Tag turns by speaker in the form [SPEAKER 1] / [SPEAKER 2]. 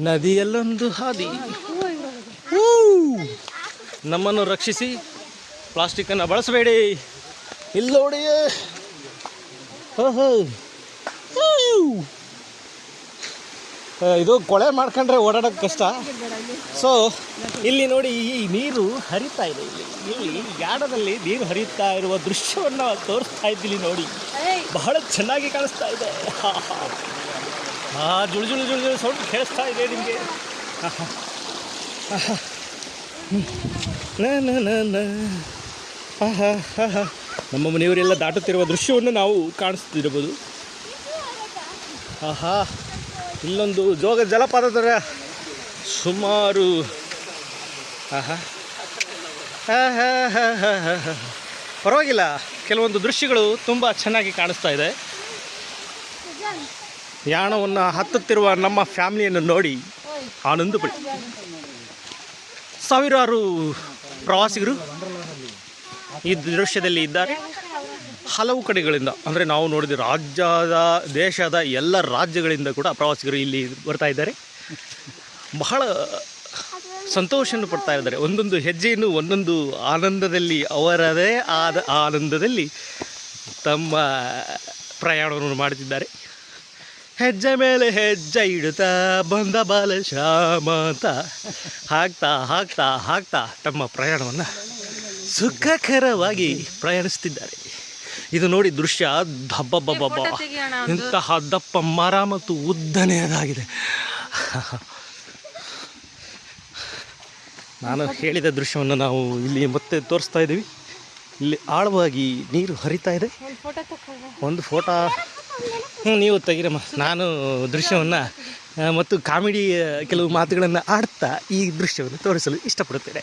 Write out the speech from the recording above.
[SPEAKER 1] ನದಿಯಲ್ಲೊಂದು ಹಾದಿ! ನಮ್ಮನ್ನು ರಕ್ಷಿಸಿ ಪ್ಲಾಸ್ಟಿಕ್ಕನ್ನು ಬಳಸಬೇಡಿ. ಇಲ್ಲಿ ನೋಡಿ ಓಹೋ ಹೂ! ಆ, ಇದು ಕೊಳೆ ಮಾಡ್ಕೊಂಡ್ರೆ ಓಡಾಡೋಕ್ಕೆ ಕಷ್ಟ. ಸೊ ಇಲ್ಲಿ ನೋಡಿ ಈ ನೀರು ಹರಿತಾ ಇದೆ. ಇಲ್ಲಿ ಇಲ್ಲಿ ಯಾಡದಲ್ಲಿ ನೀರು ಹರಿತಾ ಇರುವ ದೃಶ್ಯವನ್ನು ತೋರಿಸ್ತಾ ಇದ್ದೀನಿ ನೋಡಿ. ಬಹಳ ಚೆನ್ನಾಗಿ ಕಾಣಿಸ್ತಾ ಇದೆ. ಆ, ಜುಳು ಜುಳು ಜುಳು ಜುಳು ಸೌಂಡ್ ಕೇಳಿಸ್ತಾ ಇದೆ ನಿಮಗೆ. ನಮ್ಮ ಮನೆಯವರೆಲ್ಲ ದಾಟುತ್ತಿರುವ ದೃಶ್ಯವನ್ನು ನಾವು ಕಾಣಿಸ್ತಿರಬಹುದು. ಆಹಾ, ಇಲ್ಲೊಂದು ಜೋಗ ಜಲಪಾತದ ಸುಮಾರು, ಆಹಾ. ಪರವಾಗಿಲ್ಲ, ಕೆಲವೊಂದು ದೃಶ್ಯಗಳು ತುಂಬ ಚೆನ್ನಾಗಿ ಕಾಣಿಸ್ತಾ ಇದೆ. ಯಾಣವನ್ನು ಹತ್ತುತ್ತಿರುವ ನಮ್ಮ ಫ್ಯಾಮಿಲಿಯನ್ನು ನೋಡಿ ಆನಂದ ಪಡಿ. ಸಾವಿರಾರು ಪ್ರವಾಸಿಗರು ಈ ದೃಶ್ಯದಲ್ಲಿ ಇದ್ದಾರೆ. ಹಲವು ಕಡೆಗಳಿಂದ, ಅಂದರೆ ನಾವು ನೋಡಿದ ರಾಜ್ಯದ, ದೇಶದ ಎಲ್ಲ ರಾಜ್ಯಗಳಿಂದ ಕೂಡ ಪ್ರವಾಸಿಗರು ಇಲ್ಲಿ ಬರ್ತಾ ಇದ್ದಾರೆ. ಬಹಳ ಸಂತೋಷವನ್ನು ಪಡ್ತಾ ಇದ್ದಾರೆ. ಒಂದೊಂದು ಹೆಜ್ಜೆಯನ್ನು, ಒಂದೊಂದು ಆನಂದದಲ್ಲಿ, ಅವರದೇ ಆದ ಆನಂದದಲ್ಲಿ ತಮ್ಮ ಪ್ರಯಾಣವನ್ನು ಮಾಡುತ್ತಿದ್ದಾರೆ. ಹೆಜ್ಜೆ ಮೇಲೆ ಹೆಜ್ಜೆ ಇಡುತ್ತಾ ಬಂದ ಬಾಲಶ್ಯಾಮ ಅಂತ. ಹಾಕ್ತಾ ಹಾಕ್ತಾ ಹಾಕ್ತಾ ತಮ್ಮ ಪ್ರಯಾಣವನ್ನು ಸುಖಕರವಾಗಿ ಪ್ರಯಾಣಿಸ್ತಿದ್ದಾರೆ. ಇದು ನೋಡಿ ದೃಶ್ಯ ದಬ್ಬಬ್ಬಬ್ಬ ಇಂತಹ ದಪ್ಪ ಮರ ಮತ್ತು ಉದ್ದನೆಯದಾಗಿದೆ. ನಾನು ಹೇಳಿದ ದೃಶ್ಯವನ್ನು ನಾವು ಇಲ್ಲಿ ಮತ್ತೆ ತೋರಿಸ್ತಾ ಇದ್ದೀವಿ. ಇಲ್ಲಿ ಆಳವಾಗಿ ನೀರು ಹರಿತಾ ಇದೆ. ಒಂದು ಫೋಟೋ ನೀವು ತೆಗಿರಮ್ಮ. ನಾನು ದೃಶ್ಯವನ್ನು ಮತ್ತು ಕಾಮಿಡಿ ಕೆಲವು ಮಾತುಗಳನ್ನು ಆಡ್ತಾ ಈ ದೃಶ್ಯವನ್ನು ತೋರಿಸಲು ಇಷ್ಟಪಡುತ್ತೇನೆ.